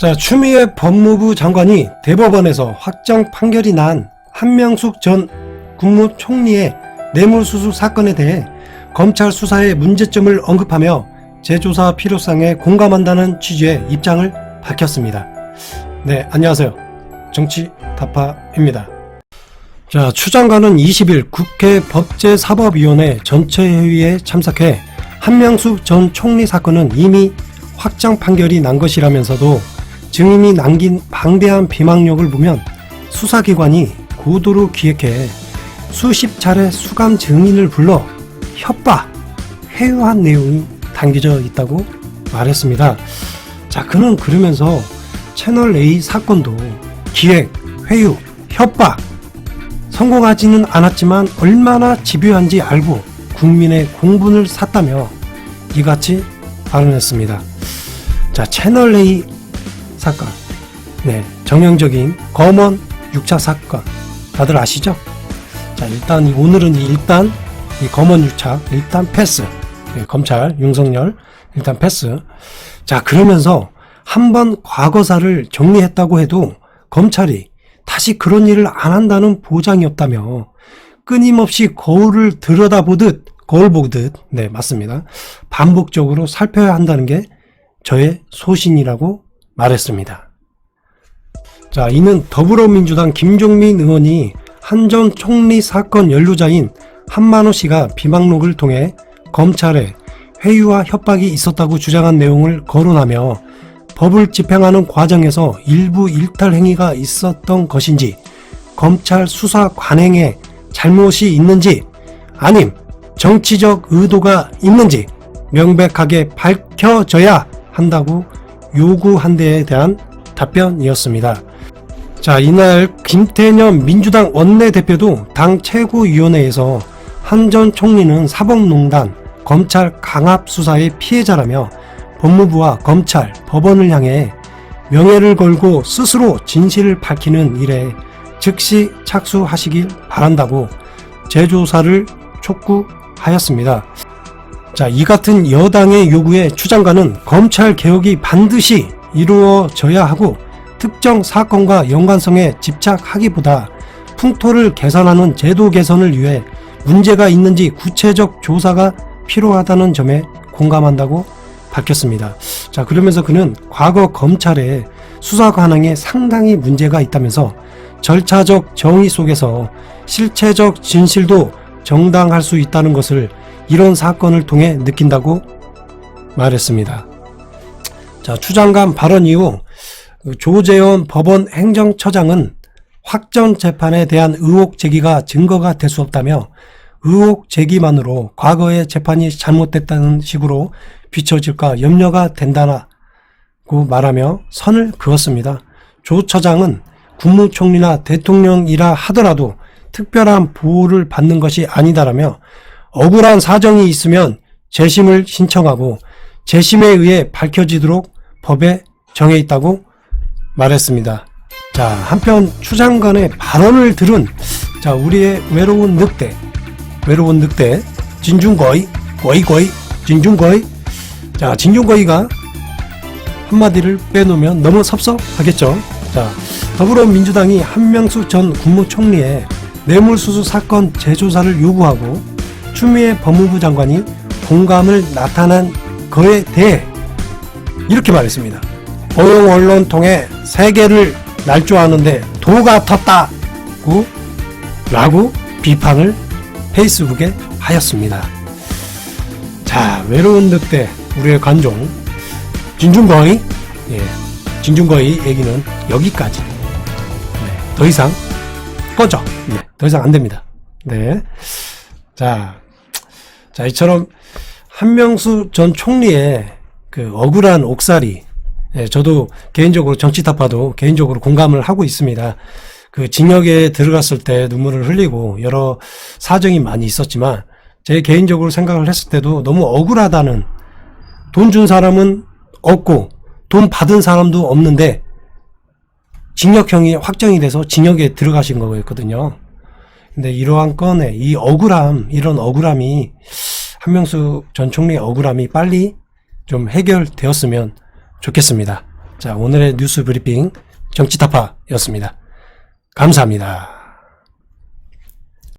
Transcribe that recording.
자, 추미애 법무부 장관이 대법원에서 확정 판결이 난 한명숙 전 국무총리의 뇌물수수 사건에 대해 검찰 수사의 문제점을 언급하며 재조사 필요성에 공감한다는 취지의 입장을 밝혔습니다. 네, 안녕하세요. 정치 타파입니다. 자, 추 장관은 20일 국회 법제사법위원회 전체 회의에 참석해 한명숙 전 총리 사건은 이미 확정 판결이 난 것이라면서도 증인이 남긴 방대한 비망력을 보면 수사기관이 고도로 기획해 수십 차례 수감 증인을 불러 협박, 회유한 내용이 담겨져 있다고 말했습니다. 자, 그는 그러면서 채널 A 사건도 기획, 회유, 협박, 성공하지는 않았지만 얼마나 집요한지 알고 국민의 공분을 샀다며 이같이 발언했습니다. 자, 채널 A 사건. 네, 정형적인 검언 6차 사건. 다들 아시죠? 자, 일단 이- 오늘은 이 일단 이 검언 6차 일단 패스. 네, 검찰 윤석열 일단 패스. 자, 그러면서 한번 과거사를 정리했다고 해도 검찰이 다시 그런 일을 안 한다는 보장이 없다며 끊임없이 거울을 들여다보듯 거울 보듯 네 맞습니다 반복적으로 살펴야 한다는 게 저의 소신이라고 말했습니다. 자, 이는 더불어민주당 김종민 의원이 한전 총리 사건 연루자인 한만호 씨가 비망록을 통해 검찰에 회유와 협박이 있었다고 주장한 내용을 거론하며 법을 집행하는 과정에서 일부 일탈 행위가 있었던 것인지 검찰 수사 관행에 잘못이 있는지 아님 정치적 의도가 있는지 명백하게 밝혀져야 한다고 요구한 데에 대한 답변이었습니다. 자, 이날 김태년 민주당 원내대표도 당 최고위원회에서 한 전 총리는 사법농단, 검찰 강압 수사의 피해자라며 법무부와 검찰, 법원을 향해 명예를 걸고 스스로 진실을 밝히는 일에 즉시 착수하시길 바란다고 재조사를 촉구하였습니다. 자, 이 같은 여당의 요구에 추 장관은 검찰 개혁이 반드시 이루어져야 하고 특정 사건과 연관성에 집착하기보다 풍토를 개선하는 제도 개선을 위해 문제가 있는지 구체적 조사가 필요하다는 점에 공감한다고 밝혔습니다. 자, 그러면서 그는 과거 검찰의 수사 관행에 상당히 문제가 있다면서 절차적 정의 속에서 실체적 진실도 정당할 수 있다는 것을 이런 사건을 통해 느낀다고 말했습니다. 자, 추장관 발언 이후 그 조재원 법원 행정처장은 확정 재판에 대한 의혹 제기가 증거가 될 수 없다며 의혹 제기만으로 과거의 재판이 잘못됐다는 식으로 비춰질까 염려가 된다고 말하며 선을 그었습니다. 조 처장은 국무총리나 대통령이라 하더라도 특별한 보호를 받는 것이 아니다라며 억울한 사정이 있으면 재심을 신청하고 재심에 의해 밝혀지도록 법에 정해 있다고 말했습니다. 자, 한편 추 장관의 발언을 들은 자, 우리의 외로운 늑대, 외로운 늑대, 진중거이, 거이거이, 진중거이. 자, 진중거이가 한마디를 빼놓으면 너무 섭섭하겠죠. 자, 더불어민주당이 한명수 전 국무총리의 뇌물수수 사건 재조사를 요구하고 추미애 법무부 장관이 공감을 나타난 거에 대해 이렇게 말했습니다. 고용 언론 통해 세계를 날조하는데 도가 텄다고 라고 비판을 페이스북에 하였습니다. 자, 외로운 늑대 우리의 관종 진중거의 예, 진중거의 얘기는 여기까지. 네, 더 이상 꺼져. 네, 더 이상 안 됩니다. 네. 자, 자, 이처럼 한명수 전 총리의 그 억울한 옥살이, 예, 저도 개인적으로 정치 타파도 개인적으로 공감을 하고 있습니다. 그 징역에 들어갔을 때 눈물을 흘리고 여러 사정이 많이 있었지만 제 개인적으로 생각을 했을 때도 너무 억울하다는 돈 준 사람은 없고 돈 받은 사람도 없는데 징역형이 확정이 돼서 징역에 들어가신 거였거든요. 근데 이러한 건에 이 억울함, 이런 억울함이 한명수 전 총리의 억울함이 빨리 좀 해결되었으면 좋겠습니다. 자, 오늘의 뉴스 브리핑 정치타파였습니다. 감사합니다.